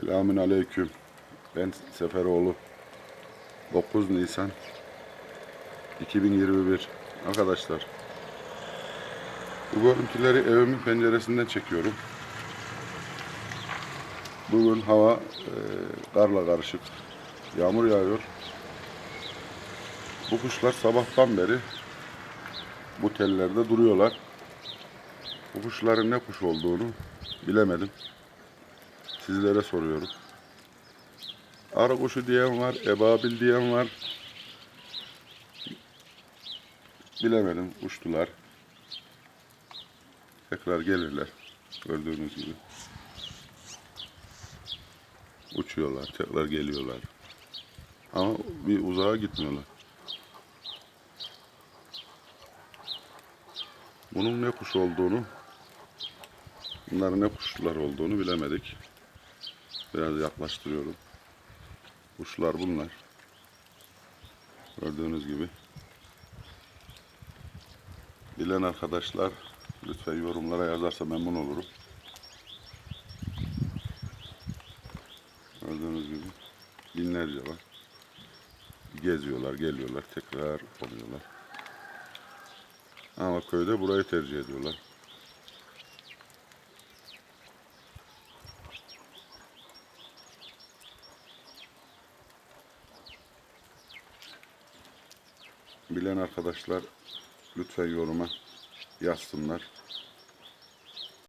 Selamün aleyküm. Ben Seferoğlu. 9 Nisan 2021. Arkadaşlar. Bu görüntüleri evimin penceresinden çekiyorum. Bugün hava e, karla karışık. Yağmur yağıyor. Bu kuşlar sabahtan beri bu tellerde duruyorlar. Bu kuşların ne kuş olduğunu bilemedim. Sizlere soruyorum. Arı kuşu diyen var, ebabil diyen var. Bilemedim, uçtular. Tekrar gelirler. Gördüğünüz gibi. Uçuyorlar, tekrar geliyorlar. Ama bir uzağa gitmiyorlar. Bunun ne kuş olduğunu, bunların ne kuşlar olduğunu bilemedik. Biraz yaklaştırıyorum. Kuşlar bunlar. Gördüğünüz gibi. Bilen arkadaşlar lütfen yorumlara yazarsa memnun olurum. Gördüğünüz gibi binlerce var. Geziyorlar, geliyorlar, tekrar oluyorlar. Ama köyde burayı tercih ediyorlar. Bilen arkadaşlar lütfen yoruma yazsınlar.